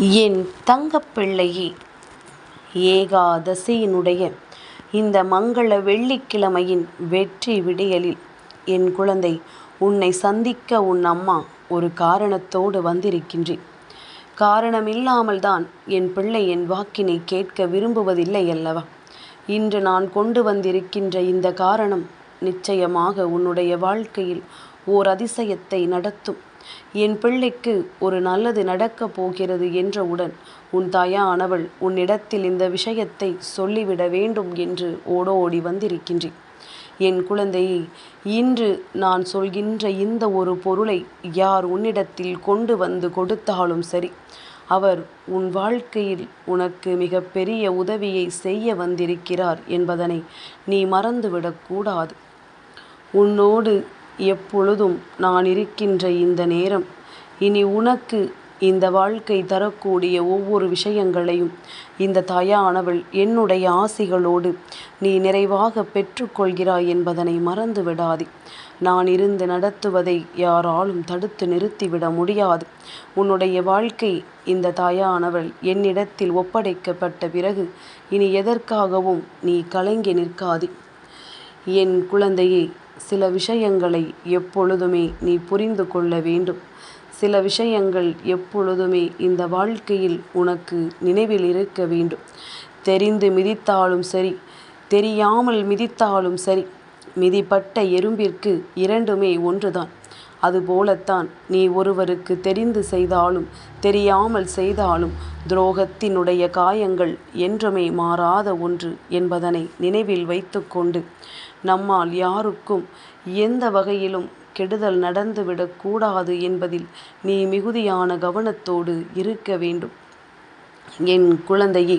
என் தங்கப்பிள்ளையே ஏகாதசியினுடைய இந்த மங்கள வெள்ளிக்கிழமையின் வெற்றி விடியலில் என் குழந்தை உன்னை சந்திக்க உன் அம்மா ஒரு காரணத்தோடு வந்திருக்கின்றேன். காரணமில்லாமல் தான் என் பிள்ளை என் வாக்கினை கேட்க விரும்புவதில்லை அல்லவா? இன்று நான் கொண்டு வந்திருக்கின்ற இந்த காரணம் நிச்சயமாக உன்னுடைய வாழ்க்கையில் ஓர் அதிசயத்தை நடத்தும். என் பிள்ளைக்கு ஒரு நல்லது நடக்கப் போகிறது என்றவுடன் உன் தாயானவள் உன்னிடத்தில் இந்த விஷயத்தை சொல்லிவிட வேண்டும் என்று ஓடோடி வந்திருக்கின்றேன். என் குழந்தையை இன்று நான் சொல்கின்ற இந்த ஒரு பொருளை யார் உன்னிடத்தில் கொண்டு வந்து கொடுத்தாலும் சரி அவர் உன் வாழ்க்கையில் உனக்கு மிக பெரிய உதவியை செய்ய வந்திருக்கிறார் என்பதனை நீ மறந்துவிடக்கூடாது உன்னோடு எப்பொழுதும் நான் இருக்கின்ற இந்த நேரம் இனி உனக்கு இந்த வாழ்க்கை தரக்கூடிய ஒவ்வொரு விஷயங்களையும் இந்த தாயானவள் என்னுடைய ஆசிகளோடு நீ நிறைவாக பெற்றுக்கொள்கிறாய் என்பதனை மறந்து விடாதே. நான் இருந்து நடத்துவதை யாராலும் தடுத்து நிறுத்திவிட முடியாது. உன்னுடைய வாழ்க்கை இந்த தாயானவள் என்னிடத்தில் ஒப்படைக்கப்பட்ட பிறகு இனி எதற்காகவும் நீ கலங்கி நிற்காதே. என் குழந்தையே சில விஷயங்களை எப்பொழுதுமே நீ புரிந்து கொள்ள வேண்டும். சில விஷயங்கள் எப்பொழுதுமே இந்த வாழ்க்கையில் உனக்கு நினைவில் இருக்க வேண்டும். தெரிந்து மிதித்தாலும் சரி தெரியாமல் மிதித்தாலும் சரி மிதிப்பட்ட எறும்பிற்கு இரண்டுமே ஒன்றுதான். அதுபோலத்தான் நீ ஒருவருக்கு தெரிந்து செய்தாலும் தெரியாமல் செய்தாலும் துரோகத்தினுடைய காயங்கள் என்றுமே மாறாத ஒன்று என்பதனை நினைவில் வைத்துக்கொண்டு நம்மால் யாருக்கும் எந்த வகையிலும் கெடுதல் நடந்துவிடக்கூடாது என்பதில் நீ மிகுதியான கவனத்தோடு இருக்க வேண்டும். என் குழந்தையே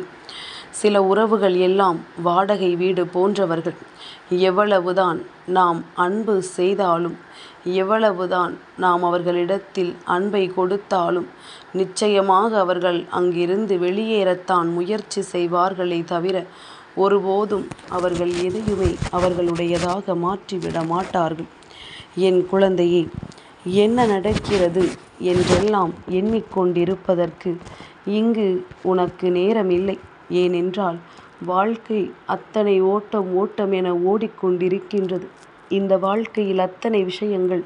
சில உறவுகள் எல்லாம் வாடகை வீடு போன்றவர்கள். எவ்வளவுதான் நாம் அன்பு செய்தாலும் எவ்வளவுதான் நாம் அவர்களிடத்தில் அன்பை கொடுத்தாலும் நிச்சயமாக அவர்கள் அங்கிருந்து வெளியேறத்தான் முயற்சி செய்வார்களே தவிர ஒருபோதும் அவர்கள் எதையுமே அவர்களுடையதாக மாற்றிவிட மாட்டார்கள். என் குழந்தையே என்ன நடக்கிறது என்றெல்லாம் எண்ணிக்கொண்டிருப்பதற்கு இங்கு உனக்கு நேரமில்லை. ஏனென்றால் வாழ்க்கை அத்தனை ஓட்டம் ஓட்டம் என ஓடிக்கொண்டிருக்கின்றது. இந்த வாழ்க்கையில் அத்தனை விஷயங்கள்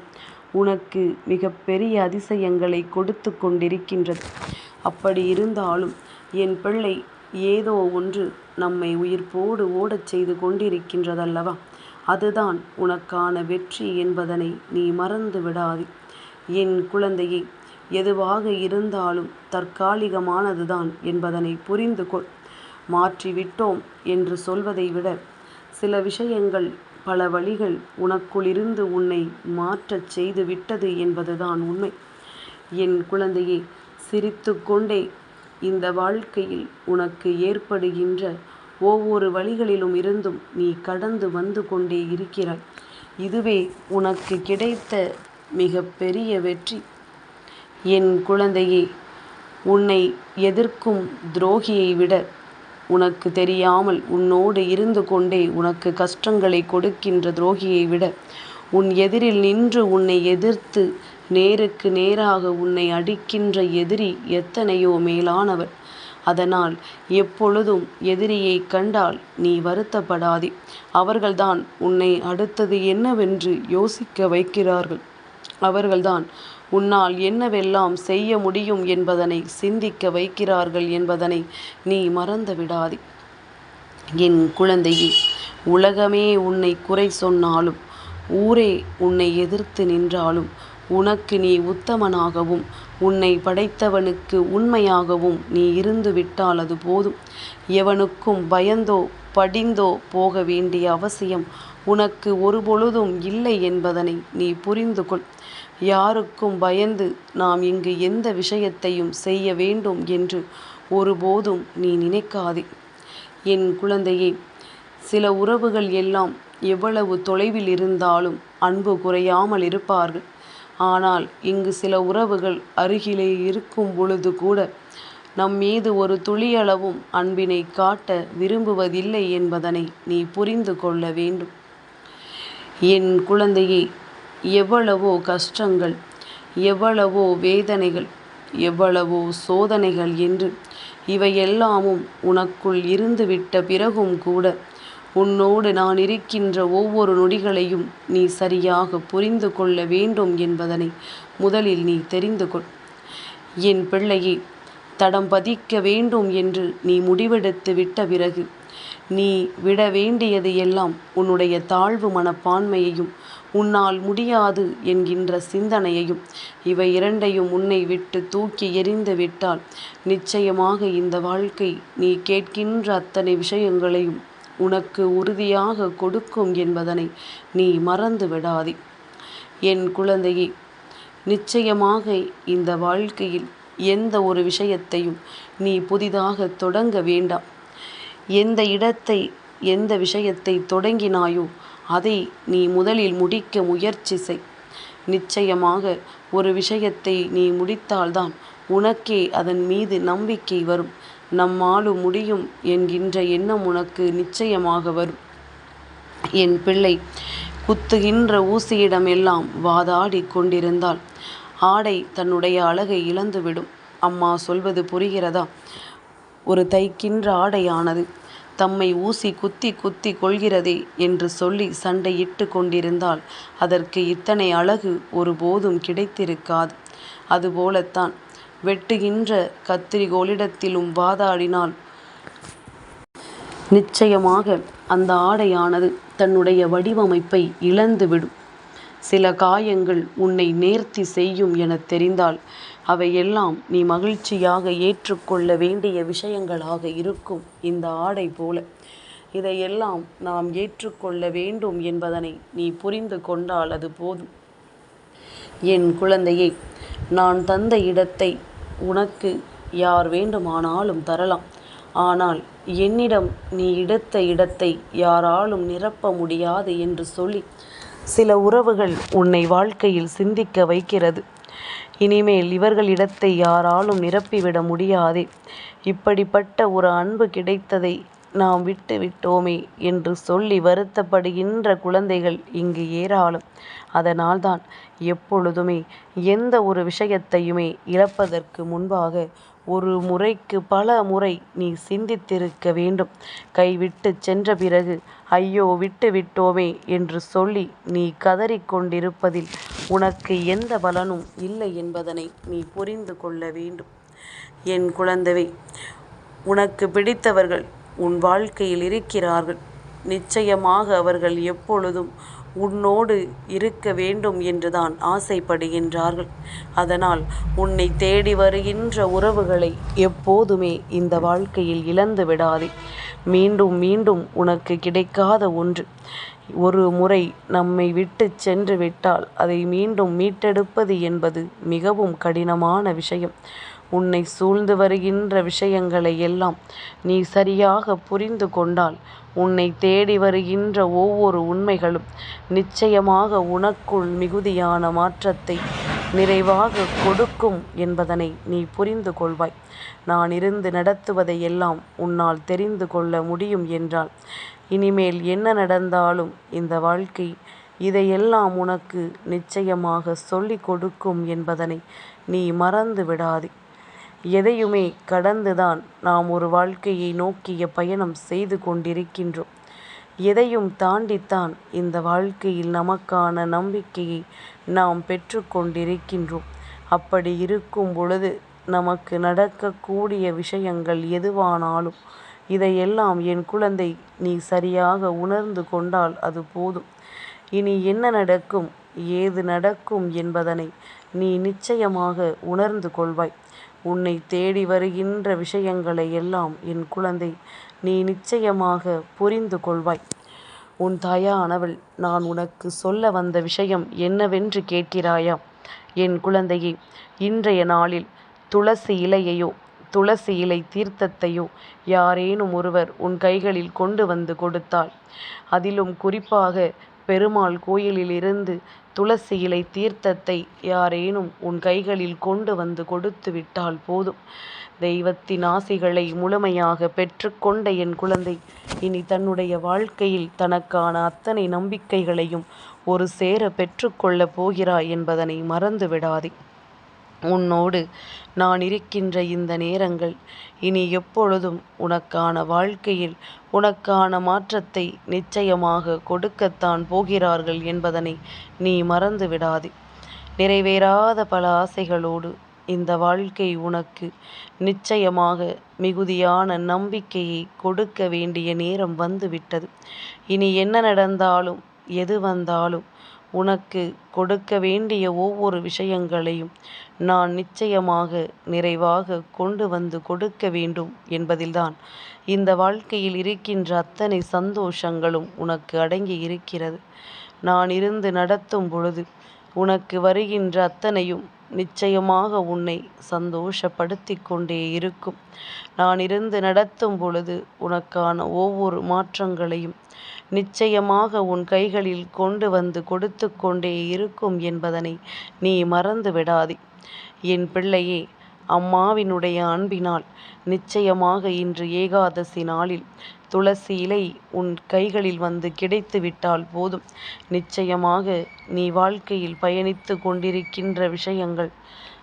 உனக்கு மிக பெரிய அதிசயங்களை கொடுத்து கொண்டிருக்கின்றது. அப்படி இருந்தாலும் என் பிள்ளை ஏதோ ஒன்று நம்மை உயிர்ப்போடு ஓடச் செய்து கொண்டிருக்கின்றதல்லவா? அதுதான் உனக்கான வெற்றி என்பதனை நீ மறந்து விடாதே. என் குழந்தையை எதுவாக இருந்தாலும் தற்காலிகமானதுதான் என்பதனை புரிந்து கொள். மாற்றிவிட்டோம் என்று சொல்வதை விட சில விஷயங்கள் பல வழிகள் உனக்குள்ளிருந்து உன்னை மாற்றச் செய்து விட்டது என்பதுதான் உண்மை. என் குழந்தையை சிரித்து கொண்டே இந்த வாழ்க்கையில் உனக்கு ஏற்படுகின்ற ஒவ்வொரு வழிகளிலும் இருந்தும் நீ கடந்து வந்து கொண்டே இருக்கிறாய். இதுவே உனக்கு கிடைத்த மிக பெரிய வெற்றி. என் குழந்தையே உன்னை எதிர்க்கும் துரோகியை விட உனக்கு தெரியாமல் உன்னோடு இருந்து கொண்டே உனக்கு கஷ்டங்களை கொடுக்கின்ற துரோகியை விட உன் எதிரில் நின்று உன்னை எதிர்த்து நேருக்கு நேராக உன்னை அடிக்கின்ற எதிரி எத்தனையோ மேலானவர் அதனால் எப்பொழுதும் எதிரியை கண்டால் நீ வருத்தப்படாதே. அவர்கள்தான் உன்னை அடுத்தது என்னவென்று யோசிக்க வைக்கிறார்கள். அவர்கள்தான் உன்னால் என்னவெல்லாம் செய்ய முடியும் என்பதனை சிந்திக்க வைக்கிறார்கள் என்பதனை நீ மறந்து விடாதே. என் குழந்தையே உலகமே உன்னை குறை சொன்னாலும் ஊரே உன்னை எதிர்த்து நின்றாலும் உனக்கு நீ உத்தமனாகவும் உன்னை படைத்தவனுக்கு உண்மையாகவும் நீ இருந்து விட்டால் அது போதும். எவனுக்கும் பயந்தோ படிந்தோ போக வேண்டிய அவசியம் உனக்கு ஒருபொழுதும் இல்லை என்பதனை நீ புரிந்து கொள் யாருக்கும் பயந்து நாம் இங்கு எந்த விஷயத்தையும் செய்ய வேண்டும் என்று ஒருபோதும் நீ நினைக்காதே. என் குழந்தையே சில உறவுகள் எல்லாம் எவ்வளவு தொலைவில் இருந்தாலும் அன்பு குறையாமல் இருப்பார்கள். ஆனால் இங்கு சில உறவுகள் அருகிலே இருக்கும் பொழுது கூட நம் மீது ஒரு துளியளவும் அன்பினை காட்ட விரும்புவதில்லை என்பதனை நீ புரிந்து கொள்ள வேண்டும். என் குழந்தையே எவ்வளவோ கஷ்டங்கள் எவ்வளவோ வேதனைகள் எவ்வளவோ சோதனைகள் என்று இவையெல்லாமும் உனக்குள் இருந்துவிட்ட பிறகும் கூட உன்னோடு நான் இருக்கின்ற ஒவ்வொரு நொடிகளையும் நீ சரியாக புரிந்து கொள்ள வேண்டும் என்பதனை முதலில் நீ தெரிந்து கொள். என் பிள்ளையே தடம் பதிக்க வேண்டும் என்று நீ முடிவெடுத்து விட்ட பிறகு நீ விட வேண்டியது எல்லாம் உன்னுடைய தாழ்வு மனப்பான்மையையும் உன்னால் முடியாது என்கின்ற சிந்தனையையும் இவை இரண்டையும் உன்னை விட்டு தூக்கி எறிந்து விட்டால் நிச்சயமாக இந்த வாழ்க்கை நீ கேட்கின்ற அத்தனை விஷயங்களையும் உனக்கு உறுதியாக கொடுக்கும் என்பதனை நீ மறந்து விடாதே. என் குழந்தையே நிச்சயமாக இந்த வாழ்க்கையில் எந்த ஒரு விஷயத்தையும் நீ புதிதாக தொடங்க வேண்டாம். எந்த இடத்தை எந்த விஷயத்தை தொடங்கினாயோ அதை நீ முதலில் முடிக்க முயற்சி செய். நிச்சயமாக ஒரு விஷயத்தை நீ முடித்தால்தான் உனக்கே அதன் மீது நம்பிக்கை வரும். நம்மாலு முடியும் என்கின்ற எண்ணம் உனக்கு நிச்சயமாக வரும். என் பிள்ளை குத்துகின்ற ஊசியிடமெல்லாம் வாதாடி கொண்டிருந்தால் ஆடை தன்னுடைய அழகை இழந்துவிடும். அம்மா சொல்வது புரிகிறதா? ஒரு தைக்கின்ற ஆடையானது. தம்மை ஊசி குத்தி குத்தி கொள்கிறதே என்று சொல்லி சண்டையிட்டு கொண்டிருந்தால் அதற்கு இத்தனை அழகு ஒருபோதும் கிடைத்திருக்காது. அதுபோலத்தான் வெட்டுகின்ற கத்திரிகோளிடத்திலும் வாதாடினால் நிச்சயமாக அந்த ஆடையானது தன்னுடைய வடிவமைப்பை இழந்துவிடும். சில காயங்கள் உன்னை நேர்த்தி செய்யும் என தெரிந்தால் அவையெல்லாம் நீ மகிழ்ச்சியாக ஏற்றுக்கொள்ள வேண்டிய விஷயங்களாக இருக்கும் இந்த ஆடை போல. இதையெல்லாம் நாம் ஏற்றுக்கொள்ள வேண்டும் என்பதனை நீ புரிந்து கொண்டால் அது போதும். என் குழந்தையை நான் தந்த இடத்தை உனக்கு யார் வேண்டுமானாலும் தரலாம். ஆனால் என்னிடம் நீ இடத்த இடத்தை யாராலும் நிரப்ப முடியாது என்று சொல்லி சில உறவுகள் உன்னை வாழ்க்கையில் சிந்திக்க வைக்கிறது. இனிமேல் இவர்களிடத்தை யாராலும் நிரப்பிவிட முடியாதே. இப்படிப்பட்ட ஒரு அன்பு கிடைத்ததை நாம் விட்டு விட்டோமே என்று சொல்லி வருத்தப்படுகின்ற குழந்தைகள் இங்கு ஏராளம். அதனால்தான் எப்பொழுதுமே எந்த ஒரு விஷயத்தையுமே இழப்பதற்கு முன்பாக ஒரு முறைக்கு பல முறை நீ சிந்தித்திருக்க வேண்டும். கைவிட்டு சென்ற பிறகு ஐயோ விட்டு விட்டோமே என்று சொல்லி நீ கதறிக்கொண்டிருப்பதில் உனக்கு எந்த பலனும் இல்லை என்பதனை நீ புரிந்து கொள்ள வேண்டும். என் குழந்தைவை உனக்கு பிடித்தவர்கள் உன் வாழ்க்கையில் இருக்கிறார்கள். நிச்சயமாக அவர்கள் எப்பொழுதும் உன்னோடு இருக்க வேண்டும் என்றுதான் ஆசைப்படுகின்றார்கள். அதனால் உன்னை தேடி வருகின்ற உறவுகளை எப்போதுமே இந்த வாழ்க்கையில் இழந்து விடாதே. மீண்டும் மீண்டும் உனக்கு கிடைக்காத ஒன்று. ஒரு முறை நம்மை விட்டு சென்று விட்டால் அதை மீண்டும் மீட்டெடுப்பது என்பது மிகவும் கடினமான விஷயம். உன்னை சூழ்ந்து வருகின்ற விஷயங்களை எல்லாம் நீ சரியாக புரிந்து கொண்டால் உன்னை தேடி வருகின்ற ஒவ்வொரு உண்மைகளும் நிச்சயமாக உனக்குள் மிகுதியான மாற்றத்தை நிறைவாக கொடுக்கும் என்பதனை நீ புரிந்து கொள்வாய். நான் இருந்து நடத்துவதை எல்லாம் உன்னால் தெரிந்து கொள்ள முடியும் என்றால் இனிமேல் என்ன நடந்தாலும் இந்த வாழ்க்கை இதையெல்லாம் உனக்கு நிச்சயமாக சொல்லிக் கொடுக்கும் என்பதனை நீ மறந்து விடாதே. எதையுமே கடந்துதான் நாம் ஒரு வாழ்க்கையை நோக்கிய பயணம் செய்து கொண்டிருக்கின்றோம். எதையும் தாண்டித்தான் இந்த வாழ்க்கையில் நமக்கான நம்பிக்கையை நாம் பெற்று கொண்டிருக்கின்றோம். அப்படி இருக்கும் பொழுது நமக்கு நடக்கக்கூடிய விஷயங்கள் எதுவானாலும் இதையெல்லாம் என் குழந்தை நீ சரியாக உணர்ந்து கொண்டால் அது போதும். இனி என்ன நடக்கும் ஏது நடக்கும் என்பதனை நீ நிச்சயமாக உணர்ந்து கொள்வாய். உன்னை தேடி வருகின்ற விஷயங்களை எல்லாம் என் குழந்தை நீ நிச்சயமாக புரிந்து கொள்வாய். உன் தாயானவள் நான் உனக்கு சொல்ல வந்த விஷயம் என்னவென்று கேட்கிறாயா? என் குழந்தையே இன்றைய நாளில் துளசி இலையையோ துளசி இலை தீர்த்தத்தையோ யாரேனும் ஒருவர் உன் கைகளில் கொண்டு வந்து கொடுத்தால் அதிலும் குறிப்பாக பெருமாள் கோயிலிலிருந்து துளசி இலை தீர்த்தத்தை யாரேனும் உன் கைகளில் கொண்டு வந்து கொடுத்து விட்டால் போதும். தெய்வத்தின் ஆசிகளை முழுமையாக பெற்றுக்கொண்ட என் குழந்தை இனி தன்னுடைய வாழ்க்கையில் தனக்கான அத்தனை நம்பிக்கைகளையும் ஒரு சேர பெற்றுக்கொள்ளப் போகிறாய் என்பதனை மறந்து விடாதே உன்னோடு நான் இருக்கின்ற இந்த நேரங்கள் இனி எப்பொழுதும் உனக்கான வாழ்க்கையில் உனக்கான மாற்றத்தை நிச்சயமாக கொடுக்கத்தான் போகிறார்கள் என்பதனை நீ மறந்து விடாதே. நிறைவேறாத பல ஆசைகளோடு இந்த வாழ்க்கை உனக்கு நிச்சயமாக மிகுதியான நம்பிக்கையை கொடுக்க வேண்டிய நேரம் வந்துவிட்டது. இனி என்ன நடந்தாலும் எது வந்தாலும் உனக்கு கொடுக்க வேண்டிய ஒவ்வொரு விஷயங்களையும் நான் நிச்சயமாக நிறைவாக கொண்டு வந்து கொடுக்க வேண்டும் என்பதில்தான். இந்த வாழ்க்கையில் இருக்கின்ற அத்தனை சந்தோஷங்களும் உனக்கு அடங்கி இருக்கிறது. நான் இருந்து நடத்தும் பொழுது உனக்கு வருகின்ற அத்தனையும் நிச்சயமாக உன்னை சந்தோஷப்படுத்தி கொண்டே இருக்கும். நான் இருந்து நடத்தும் பொழுது உனக்கான ஒவ்வொரு மாற்றங்களையும் நிச்சயமாக உன் கைகளில் கொண்டு வந்து கொடுத்து கொண்டே இருக்கும் என்பதனை நீ மறந்து விடாதே. என் பிள்ளையே அம்மாவினுடைய அன்பினால் நிச்சயமாக இன்று ஏகாதசி நாளில் துளசி இலை உன் கைகளில் வந்து கிடைத்து விட்டால் போதும். நிச்சயமாக நீ வாழ்க்கையில் பயணித்து கொண்டிருக்கின்ற விஷயங்கள்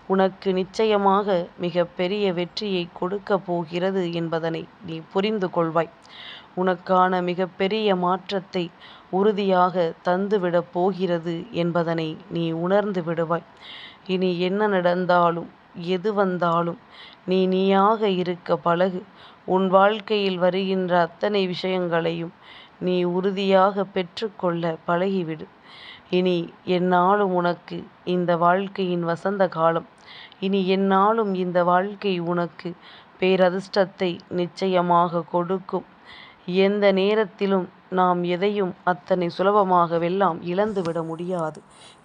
உனக்கு நிச்சயமாக மிக பெரிய வெற்றியை கொடுக்க போகிறது என்பதனை நீ புரிந்து கொள்வாய். உனக்கான மிகப்பெரிய மாற்றத்தை உறுதியாக தந்துவிடப் போகிறது என்பதனை நீ உணர்ந்து விடுவாய். இனி என்ன நடந்தாலும் எது வந்தாலும் நீ நீயாக இருக்க பழகு. உன் வாழ்க்கையில் வருகின்ற அத்தனை விஷயங்களையும் நீ உறுதியாக பெற்றுக்கொள்ள பழகிவிடு. இனி என்னாலும் உனக்கு இந்த வாழ்க்கையின் வசந்த காலம். இனி என்னாலும் இந்த வாழ்க்கை உனக்கு பேரதிர்ஷ்டத்தை நிச்சயமாக கொடுக்கும். எந்த நேரத்திலும் நாம் எதையும் அத்தனை சுலபமாகவெல்லாம் இழந்துவிட முடியாது.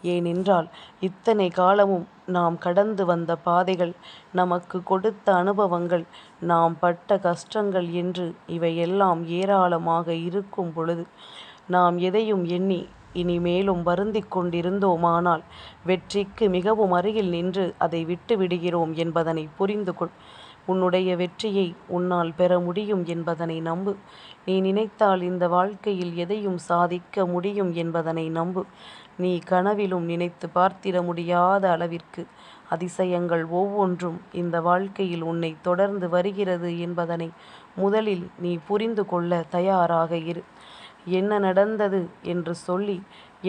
ஏனென்றால் இத்தனை காலமும் நாம் கடந்து வந்த பாதைகள் நமக்கு கொடுத்த அனுபவங்கள் நாம் பட்ட கஷ்டங்கள் என்று இவையெல்லாம் ஏராளமாக இருக்கும் பொழுது நாம் எதையும் எண்ணி இனிமேலும் வருந்திக் கொண்டிருந்தோமானால் வெற்றிக்கு மிகவும் அருகில் நின்று அதை விட்டு விடுகிறோம் என்பதனை புரிந்து கொள் உன்னுடைய வெற்றியை உன்னால் பெற முடியும் என்பதனை நம்பு. நீ நினைத்தால் இந்த வாழ்க்கையில் எதையும் சாதிக்க முடியும் என்பதனை நம்பு. நீ கனவிலும் நினைத்து பார்த்திட முடியாத அளவிற்கு அதிசயங்கள் ஒவ்வொன்றும் இந்த வாழ்க்கையில் உன்னை தொடர்ந்து வருகிறது என்பதனை முதலில் நீ புரிந்து கொள்ள தயாராக இரு. என்ன நடந்தது என்று சொல்லி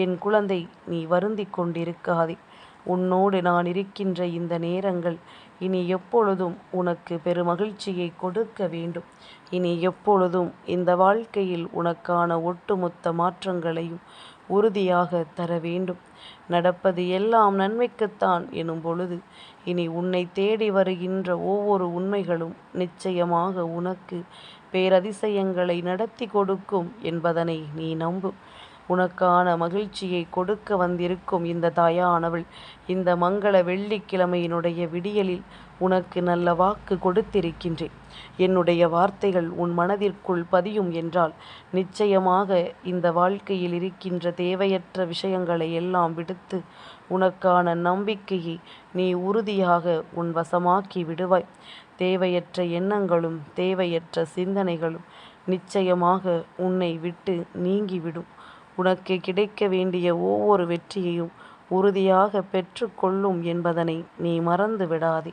என் குழந்தை நீ வருந்திக் கொண்டிருக்காதே. உன்னோடு நான் இருக்கின்ற இந்த நேரங்கள் இனி எப்பொழுதும் உனக்கு பெருமகிழ்ச்சியை கொடுக்க வேண்டும். இனி எப்பொழுதும் இந்த வாழ்க்கையில் உனக்கான ஒட்டுமொத்த மாற்றங்களையும் உறுதியாக தர வேண்டும். நடப்பது எல்லாம் நன்மைக்குத்தான் எனும் பொழுது இனி உன்னை தேடி வருகின்ற ஒவ்வொரு உண்மைகளும் நிச்சயமாக உனக்கு பேரதிசயங்களை நடத்தி கொடுக்கும் என்பதனை நீ நம்பு. உனக்கான மகிழ்ச்சியை கொடுக்க வந்திருக்கும் இந்த தாயானவள் இந்த மங்கள வெள்ளிக்கிழமையினுடைய விடியலில் உனக்கு நல்ல வாக்கு கொடுத்திருக்கின்றேன். என்னுடைய வார்த்தைகள் உன் மனதிற்குள் பதியும் என்றால் நிச்சயமாக இந்த வாழ்க்கையில் இருக்கின்ற தேவையற்ற விஷயங்களை எல்லாம் விடுத்து உனக்கான நம்பிக்கையை நீ உறுதியாக உன் வசமாக்கி விடுவாய். தேவையற்ற எண்ணங்களும் தேவையற்ற சிந்தனைகளும் நிச்சயமாக உன்னை விட்டு நீங்கிவிடும். உனக்கு கிடைக்க வேண்டிய ஒவ்வொரு வெற்றியையும் உறுதியாக பெற்றுக்கொள்ளும் என்பதனை நீ மறந்து விடாதே.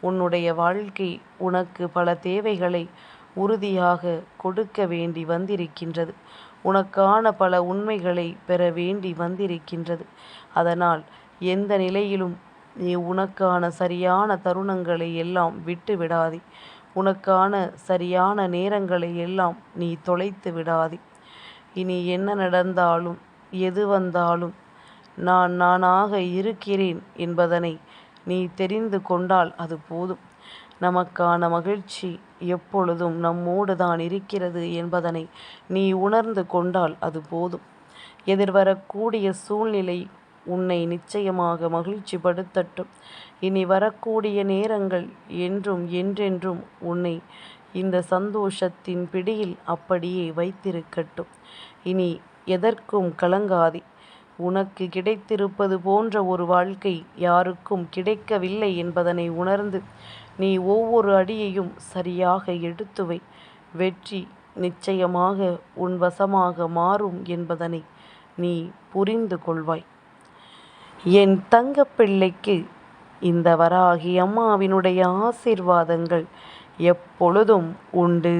உன்னுடைய வாழ்க்கை உனக்கு பல தேவைகளை உறுதியாக கொடுக்க வேண்டி வந்திருக்கின்றது. உனக்கான பல உண்மைகளை பெற வேண்டி வந்திருக்கின்றது. அதனால் எந்த நிலையிலும் நீ உனக்கான சரியான தருணங்களை எல்லாம் விட்டு விடாதே. உனக்கான சரியான நேரங்களை எல்லாம் நீ தொலைத்து விடாதே. இனி என்ன நடந்தாலும் எது வந்தாலும் நான் நானாக இருக்கிறேன் என்பதனை நீ தெரிந்து கொண்டால் அது போதும். நமக்கான மகிழ்ச்சி எப்பொழுதும் நம்மோடு தான் இருக்கிறது என்பதனை நீ உணர்ந்து கொண்டால் அது போதும். எதிர்வரக்கூடிய சூழ்நிலை உன்னை நிச்சயமாக மகிழ்ச்சிப்படுத்தட்டும். இனி வரக்கூடிய நேரங்கள் என்றும் என்றென்றும் உன்னை இந்த சந்தோஷத்தின் பிடியில் அப்படியே வைத்திருக்கட்டும். இனி எதற்கும் கலங்காதே. உனக்கு கிடைத்திருப்பது போன்ற ஒரு வாழ்க்கை யாருக்கும் கிடைக்கவில்லை என்பதனை உணர்ந்து நீ ஒவ்வொரு அடியையும் சரியாக எடுத்துவை வெற்றி நிச்சயமாக உன் வசமாக மாறும் என்பதனை நீ புரிந்து கொள்வாய். என் தங்க பிள்ளைக்கு இந்த வராகி அம்மாவினுடைய ஆசீர்வாதங்கள் எப்பொழுதும் உண்டு.